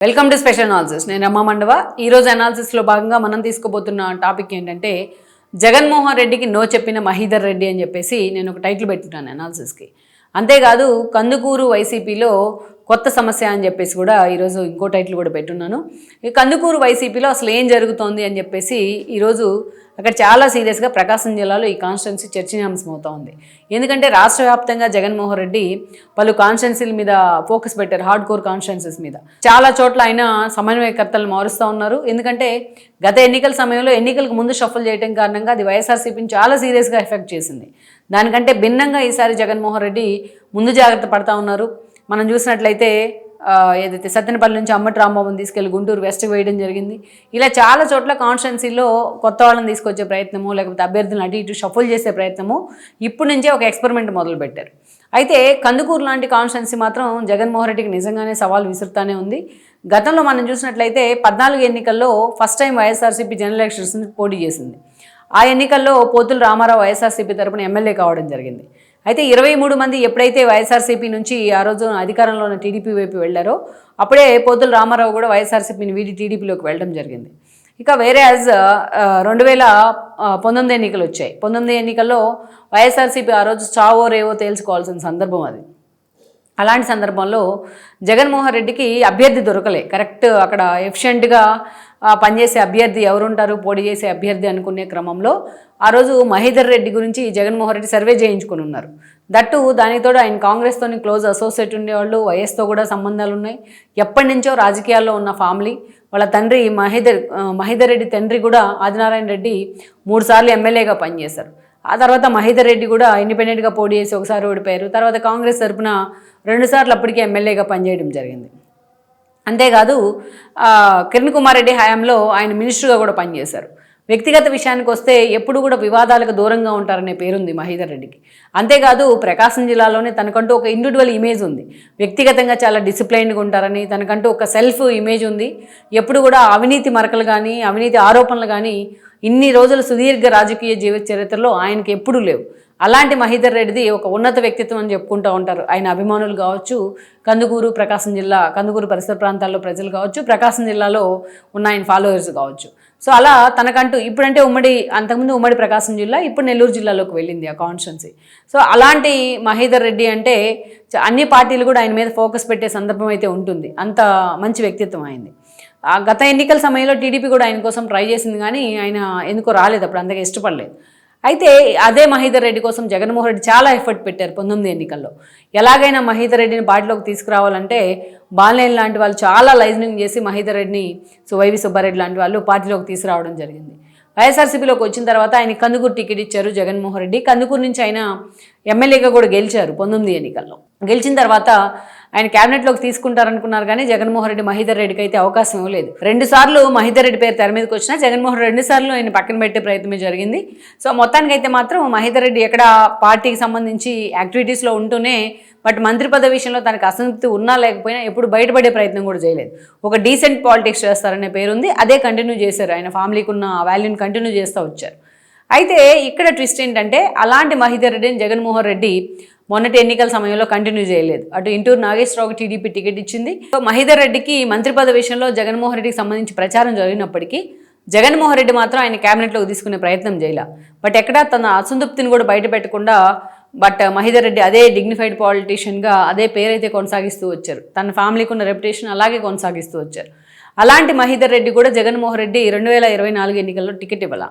Welcome to special analysis నేను రమ్మా మండవ. ఈరోజు అనాలిసిస్లో భాగంగా మనం తీసుకోబోతున్న టాపిక్ ఏంటంటే జగన్మోహన్ రెడ్డికి నో చెప్పిన మహీధర్ రెడ్డి అని చెప్పేసి నేను ఒక టైటిల్ పెట్టున్నాను అనాలిసిస్కి అంతేకాదు కందుకూరు వైసీపీలో కొత్త సమస్య అని చెప్పేసి కూడా ఈరోజు ఇంకో టైటిల్ కూడా పెట్టున్నాను. కందుకూరు వైసీపీలో అసలు ఏం జరుగుతోంది అని చెప్పేసి ఈరోజు అక్కడ చాలా సీరియస్గా ప్రకాశం జిల్లాలో ఈ కాన్స్టిట్యున్సీ చర్చనీయాంశం అవుతా ఉంది. ఎందుకంటే రాష్ట్ర వ్యాప్తంగా జగన్మోహన్ రెడ్డి పలు కాన్స్టిట్యున్సీల మీద ఫోకస్ పెట్టారు హార్డ్ కోర్ కాన్స్టిట్యున్సీస్ మీద. చాలా చోట్ల ఆయన సమన్వయకర్తలు మారుస్తూ ఉన్నారు. ఎందుకంటే గత ఎన్నికల సమయంలో ఎన్నికలకు ముందు షఫల్ చేయడం కారణంగా అది వైఎస్ఆర్సీపీని చాలా సీరియస్గా ఎఫెక్ట్ చేసింది. దానికంటే భిన్నంగా ఈసారి జగన్మోహన్ రెడ్డి ముందు జాగ్రత్త పడతా ఉన్నారు. మనం చూసినట్లయితే ఏదైతే సత్తెనపల్లి నుంచి అమ్మటి రాంబాబుని తీసుకెళ్ళి గుంటూరు వెస్ట్ వేయడం జరిగింది. ఇలా చాలా చోట్ల కాన్స్టిట్యున్సీలో కొత్త వాళ్ళని తీసుకొచ్చే ప్రయత్నము లేకపోతే అభ్యర్థులను అటు ఇటు షఫుల్ చేసే ప్రయత్నము ఇప్పటి నుంచే ఒక ఎక్స్పెరిమెంట్ మొదలుపెట్టారు. అయితే కందుకూరు లాంటి కాన్స్టిట్యున్సీ మాత్రం జగన్మోహన్ రెడ్డికి నిజంగానే సవాల్ విసురుతానే ఉంది. గతంలో మనం చూసినట్లయితే పద్నాలుగు ఎన్నికల్లో first time YSRCP general elections పోటీ చేసింది. ఆ ఎన్నికల్లో పోతులు రామారావు వైఎస్ఆర్సీపీ తరపున ఎమ్మెల్యే కావడం జరిగింది. అయితే ఇరవై మూడు మంది ఎప్పుడైతే వైఎస్ఆర్సీపీ నుంచి ఆ రోజు అధికారంలో ఉన్న టీడీపీ వైపు వెళ్ళారో అప్పుడే పోతుల రామారావు కూడా వైఎస్ఆర్సీపీని వీడి టీడీపీలోకి వెళ్ళడం జరిగింది. ఇక వేరే యాజ్ రెండు వేల పంతొమ్మిది ఎన్నికలు వచ్చాయి. పంతొమ్మిది ఎన్నికల్లో వైఎస్ఆర్సీపీ ఆ రోజు చావో రేవో తేల్చుకోవాల్సిన సందర్భం అది. అలాంటి సందర్భంలో జగన్మోహన్ రెడ్డికి అభ్యర్థి దొరకలే. కరెక్ట్ అక్కడ ఎఫిషియెంట్గా పనిచేసే అభ్యర్థి ఎవరుంటారు? పోటీ చేసే అభ్యర్థి అనుకునే క్రమంలో ఆ రోజు మహేదర్ రెడ్డి గురించి జగన్మోహన్ రెడ్డి సర్వే చేయించుకుని ఉన్నారు. దట్టు దానితో ఆయన కాంగ్రెస్తో క్లోజ్ అసోసియేట్ ఉండేవాళ్ళు వైఎస్తో కూడా సంబంధాలు ఉన్నాయి. ఎప్పటి నుంచో రాజకీయాల్లో ఉన్న ఫ్యామిలీ. వాళ్ళ తండ్రి మహేదర్ ఆ, మహేదర్ రెడ్డి తండ్రి కూడా ఆదినారాయణ రెడ్డి మూడుసార్లు ఎమ్మెల్యేగా పనిచేశారు. ఆ తర్వాత మహేదర్ రెడ్డి కూడా ఇండిపెండెంట్గా పోటీ చేసి ఒకసారి ఓడిపోయారు. తర్వాత కాంగ్రెస్ తరఫున రెండుసార్లు అప్పటికే ఎమ్మెల్యేగా పనిచేయడం జరిగింది. అంతేకాదు కిరణ్ కుమార్ రెడ్డి హయాంలో ఆయన మినిస్టర్గా కూడా పనిచేశారు. వ్యక్తిగత విషయానికి వస్తే ఎప్పుడు కూడా వివాదాలకు దూరంగా ఉంటారనే పేరుంది మహీధర్ రెడ్డికి. అంతేకాదు ప్రకాశం జిల్లాలోనే తనకంటూ ఒక ఇండివిజువల్ ఇమేజ్ ఉంది. వ్యక్తిగతంగా చాలా డిసిప్లైన్డ్గా ఉంటారని తనకంటూ ఒక సెల్ఫ్ ఇమేజ్ ఉంది. ఎప్పుడు కూడా అవినీతి మరకలు కానీ అవినీతి ఆరోపణలు కానీ ఇన్ని రోజుల సుదీర్ఘ రాజకీయ జీవిత చరిత్రలో ఆయనకి ఎప్పుడూ లేవు. అలాంటి మహీధర్ రెడ్డిది ఒక ఉన్నత వ్యక్తిత్వం అని చెప్పుకుంటూ ఉంటారు. ఆయన అభిమానులు కావచ్చు కందుకూరు ప్రకాశం జిల్లా కందుకూరు పరిసర ప్రాంతాల్లో ప్రజలు కావచ్చు ప్రకాశం జిల్లాలో ఉన్న ఆయన ఫాలోవర్స్ కావచ్చు. సో అలా తనకంటూ ఇప్పుడంటే ఉమ్మడి అంతకుముందు ఉమ్మడి ప్రకాశం జిల్లా ఇప్పుడు నెల్లూరు జిల్లాలోకి వెళ్ళింది ఆ కాన్స్టెన్సీ సో అలాంటి మహీధర్ రెడ్డి అంటే చ- అన్ని పార్టీలు కూడా ఆయన మీద ఫోకస్ పెట్టే సందర్భం అయితే ఉంటుంది. అంత మంచి వ్యక్తిత్వం అయింది ఆ గత ఎన్నికల సమయంలో టీడీపీ కూడా ఆయన కోసం ట్రై చేసింది కానీ ఆయన ఎందుకో రాలేదు అప్పుడు అంతగా ఇష్టపడలేదు. అయితే అదే మహేందర్ రెడ్డి కోసం జగన్మోహన్ రెడ్డి చాలా ఎఫర్ట్ పెట్టారు పంతొమ్మిది ఎన్నికల్లో. ఎలాగైనా మహేందర్ రెడ్డిని పార్టీలోకి తీసుకురావాలంటే బాలనేని లాంటి వాళ్ళు చాలా లైజనింగ్ చేసి మహేందర్ రెడ్డిని సో వైవి సుబ్బారెడ్డి లాంటి వాళ్ళు పార్టీలోకి తీసుకురావడం జరిగింది. వైఎస్ఆర్సీపీలోకి వచ్చిన తర్వాత ఆయన కందుకూరు టికెట్ ఇచ్చారు జగన్మోహన్ రెడ్డి. కందుకూరు నుంచి ఆయన ఎమ్మెల్యేగా కూడా గెలిచారు పంతొమ్మిది ఎన్నికల్లో. గెలిచిన తర్వాత ఆయన క్యాబినెట్లోకి తీసుకుంటారనుకున్నారు కానీ జగన్మోహన్ రెడ్డి మహిదర్ రెడ్డికి అయితే అవకాశం ఇవ్వలేదు. రెండు సార్లు మహిదర్ రెడ్డి పేరు తెర మీదకి వచ్చినా జగన్మోహన్ రెండు సార్లు ఆయన పక్కన పెట్టే ప్రయత్నమే జరిగింది. సో మొత్తానికి అయితే మాత్రం మహిదర్ రెడ్డి ఎక్కడ పార్టీకి సంబంధించి యాక్టివిటీస్లో ఉంటూనే బట్ మంత్రి పదవి విషయంలో తనకు అసంతృప్తి ఉన్నా లేకపోయినా ఎప్పుడు బయటపడే ప్రయత్నం కూడా చేయలేదు. ఒక డీసెంట్ పాలిటిక్స్ చేస్తారనే పేరుంది. అదే కంటిన్యూ చేశారు. ఆయన ఫ్యామిలీకి ఉన్న వాల్యూని కంటిన్యూ చేస్తూ వచ్చారు. అయితే ఇక్కడ ట్విస్ట్ ఏంటంటే అలాంటి మహిదర్ రెడ్డిని జగన్మోహన్ రెడ్డి మొన్నటి ఎన్నికల సమయంలో కంటిన్యూ చేయలేదు. అటు ఇంటూరు నాగేశ్వరరావుకి టీడీపీ టికెట్ ఇచ్చింది. సో రెడ్డికి మంత్రి పదవి విషయంలో జగన్మోహన్ రెడ్డికి సంబంధించి ప్రచారం జరిగినప్పటికీ జగన్మోహన్ రెడ్డి మాత్రం ఆయన క్యాబినెట్లోకి తీసుకునే ప్రయత్నం చేయలే. బట్ ఎక్కడా తన అసంతృప్తిని కూడా బయట పెట్టకుండా బట్ మహిధర్ రెడ్డి అదే డిగ్నిఫైడ్ పాలిటీషియన్గా అదే పేరైతే కొనసాగిస్తూ వచ్చారు. తన ఫ్యామిలీకి ఉన్న రెప్యుటేషన్ అలాగే కొనసాగిస్తూ వచ్చారు. అలాంటి మహీధర్ రెడ్డి కూడా జగన్మోహన్ రెడ్డి రెండు వేల ఇరవై నాలుగు ఎన్నికల్లో టికెట్ ఇవ్వాల.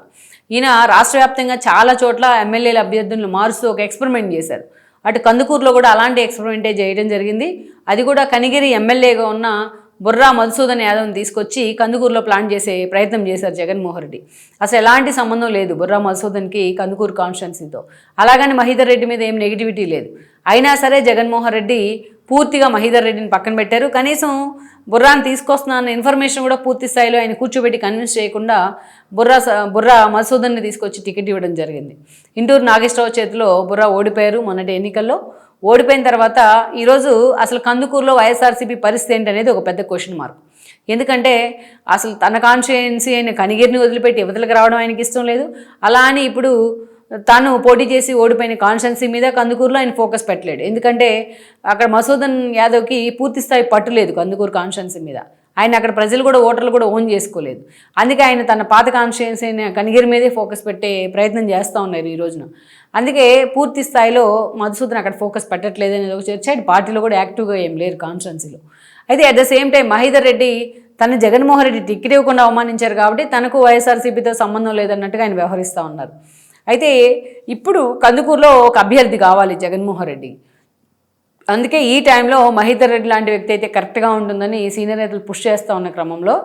ఈయన రాష్ట్ర వ్యాప్తంగా చాలా చోట్ల ఎమ్మెల్యేల అభ్యర్థులను మారుస్తూ ఒక ఎక్స్పెరిమెంట్ చేశారు. అటు కందుకూరులో కూడా అలాంటి ఎక్స్పెరిమెంటే చేయడం జరిగింది. అది కూడా కనిగిరి ఎమ్మెల్యేగా ఉన్న బుర్రా మధుసూదన్ యాదవ్ని తీసుకొచ్చి కందుకూరులో ప్లాన్ చేసే ప్రయత్నం చేశారు జగన్మోహన్ రెడ్డి. అసలు ఎలాంటి సంబంధం లేదు బుర్రా మధుసూదన్కి కందుకూరు కాన్స్టిట్యున్సీతో. అలాగని మహీధర్ రెడ్డి మీద ఏం నెగిటివిటీ లేదు. అయినా సరే జగన్మోహన్ రెడ్డి పూర్తిగా మహీధర్ రెడ్డిని పక్కన పెట్టారు. కనీసం బుర్రాని తీసుకొస్తున్న ఇన్ఫర్మేషన్ కూడా పూర్తి స్థాయిలో ఆయన కూర్చోబెట్టి కన్విన్స్ చేయకుండా బుర్రా స- బుర్రా మసూదన్ని తీసుకొచ్చి టికెట్ ఇవ్వడం జరిగింది. ఇంటూరు నాగేశ్వరరావు చేతిలో బుర్రా ఓడిపోయారు మొన్నటి ఎన్నికల్లో. ఓడిపోయిన తర్వాత ఈరోజు అసలు కందుకూరులో వైఎస్ఆర్సీపీ పరిస్థితి ఏంటి అనేది ఒక పెద్ద క్వశ్చన్ మార్క్ ఎందుకంటే అసలు తన కాన్స్టిట్యుయెన్సీ అయిన కనిగిరిని వదిలిపెట్టి యువతలకు రావడం ఆయనకి ఇష్టం లేదు. అలా అని ఇప్పుడు తాను పోటీ చేసి ఓడిపోయిన కాన్స్టెన్సీ మీద కందుకూరులో ఆయన ఫోకస్ పెట్టలేడు. ఎందుకంటే అక్కడ మసూదన్ యాదవ్కి పూర్తిస్థాయి పట్టు లేదు కందుకూరు కాన్స్టెన్సీ మీద. ఆయన అక్కడ ప్రజలు కూడా ఓటర్లు కూడా ఓన్ చేసుకోలేదు. అందుకే ఆయన తన పాత కాన్స్టిట్యున్సీ అయిన కనిగిరి మీదే ఫోకస్ పెట్టే ప్రయత్నం చేస్తూ ఉన్నారు ఈ రోజున. అందుకే పూర్తి స్థాయిలో మధుసూదన్ అక్కడ ఫోకస్ పెట్టట్లేదు అనేది ఒక చర్చ. ఆయన పార్టీలో కూడా యాక్టివ్గా ఏం లేరు కాన్స్టిట్యున్సీలో. అయితే at the same time Mahender Reddy తన జగన్మోహన్ రెడ్డి టిక్కెట్ ఇవ్వకుండా అవమానించారు కాబట్టి తనకు వైఎస్ఆర్సీపీతో సంబంధం లేదన్నట్టుగా ఆయన వ్యవహరిస్తూ ఉన్నారు. అయితే ఇప్పుడు కందుకూరులో ఒక అభ్యర్థి కావాలి జగన్మోహన్ రెడ్డి. అందుకే ఈ టైంలో మహీధర్ రెడ్డి లాంటి వ్యక్తి అయితే కరెక్ట్గా ఉంటుందని సీనియర్ నేతలు పుష్ చేస్తూ ఉన్న క్రమంలో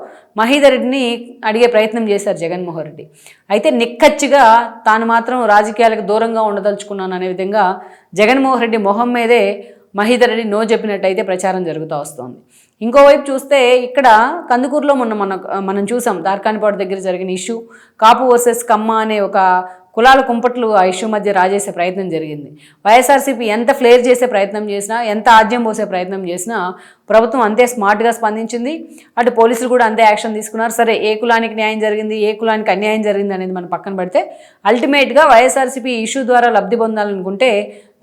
మహీధర్ రెడ్డిని అడిగే ప్రయత్నం చేశారు జగన్మోహన్ రెడ్డి. అయితే నిక్కచ్చిగా తాను మాత్రం రాజకీయాలకు దూరంగా ఉండదలుచుకున్నాను అనే విధంగా జగన్మోహన్ రెడ్డి మొహం మీదే మహీధర్ రెడ్డి నో చెప్పినట్టయితే ప్రచారం జరుగుతూ వస్తుంది. ఇంకోవైపు చూస్తే ఇక్కడ కందుకూరులో మొన్న మన మనం చూసాం దార్కానిపాడు దగ్గర జరిగిన ఇష్యూ కాపు వర్సెస్ కమ్మ అనే ఒక కులాల కుంపట్లు ఆ ఇష్యూ మధ్య రాజేసే ప్రయత్నం జరిగింది. వైఎస్ఆర్సీపీ ఎంత ఫ్లేర్ చేసే ప్రయత్నం చేసినా ఎంత ఆద్యం పోసే ప్రయత్నం చేసినా ప్రభుత్వం అంతే స్మార్ట్గా స్పందించింది. అటు పోలీసులు కూడా అంతే యాక్షన్ తీసుకున్నారు. సరే ఏ కులానికి న్యాయం జరిగింది ఏ కులానికి అన్యాయం జరిగింది అనేది మనం పక్కన పెడితే అల్టిమేట్గా వైఎస్ఆర్సీపీ ఇష్యూ ద్వారా లబ్ధి పొందాలనుకుంటే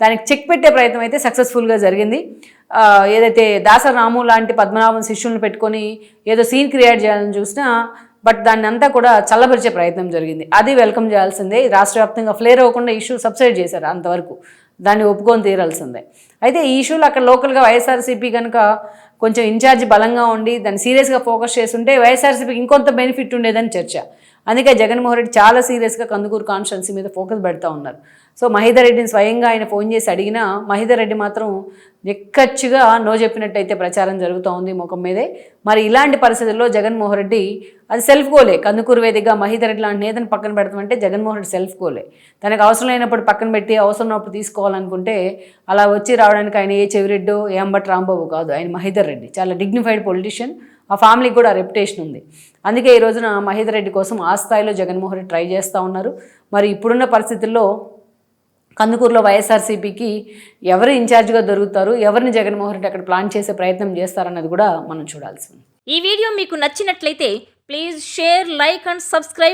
దానికి చెక్ పెట్టే ప్రయత్నం అయితే సక్సెస్ఫుల్గా జరిగింది. ఏదైతే దాసరాము లాంటి పద్మనాభం శిష్యులను పెట్టుకొని ఏదో సీన్ క్రియేట్ చేయాలని చూసినా బట్ దాన్ని అంతా కూడా చల్లబరిచే ప్రయత్నం జరిగింది. అది వెల్కమ్ చేయాల్సిందే. రాష్ట్ర వ్యాప్తంగా ఫ్లేర్ అవ్వకుండా ఇష్యూ సబ్సైడ్ చేశారు అంతవరకు. దాన్ని ఒప్పుకొని తీరాల్సిందే. అయితే ఈ ఇష్యూలు అక్కడ లోకల్గా వైఎస్ఆర్సీపీ కనుక కొంచెం ఇన్ఛార్జ్ బలంగా ఉండి దాన్ని సీరియస్గా ఫోకస్ చేస్తుంటే వైఎస్ఆర్సీపీకి ఇంకొంత బెనిఫిట్ ఉండేదని చర్చ. అందుకే జగన్మోహన్ రెడ్డి చాలా సీరియస్గా కందుకూరు కాన్స్టిట్యున్సీ మీద ఫోకస్ పెడతా ఉన్నారు. సో మహేందర్ రెడ్డిని స్వయంగా ఆయన ఫోన్ చేసి అడిగినా మహేందర్ రెడ్డి మాత్రం నిక్కచ్చిగా నో చెప్పినట్టయితే ప్రచారం జరుగుతూ ఉంది ముఖం మీదే. మరి ఇలాంటి పరిస్థితుల్లో జగన్మోహన్ రెడ్డి అది సెల్ఫ్ గోలే. కందుకూరు వేదికగా మహేందర్ రెడ్డి లాంటి నేతను పక్కన పెడతామంటే జగన్మోహన్ రెడ్డి సెల్ఫ్ గోలే. తనకు అవసరం లేనప్పుడు పక్కన పెట్టి అవసరం ఉన్నప్పుడు తీసుకోవాలనుకుంటే అలా వచ్చి రావడానికి ఆయన ఏ చెవిరెడ్డో ఏ అంబట్ రాంబాబు కాదు ఆయన మహిదర్ రెడ్డి. చాలా డిగ్నిఫైడ్ పొలిటీషియన్ ఆ ఫ్యామిలీకి కూడా రెప్యుటేషన్ ఉంది. అందుకే ఈ రోజున మహేందర్ రెడ్డి కోసం ఆ స్థాయిలో జగన్మోహన్ రెడ్డి ట్రై చేస్తూ ఉన్నారు. మరి ఇప్పుడున్న పరిస్థితుల్లో కందుకూరులో వైఎస్ఆర్సీపీకి ఎవరు ఇన్ఛార్జ్గా దొరుకుతారు ఎవరిని జగన్మోహన్ రెడ్డి అక్కడ ప్లాన్ చేసే ప్రయత్నం చేస్తారన్నది కూడా మనం చూడాల్సి ఉంది. ఈ వీడియో మీకు నచ్చినట్లయితే please share like and subscribe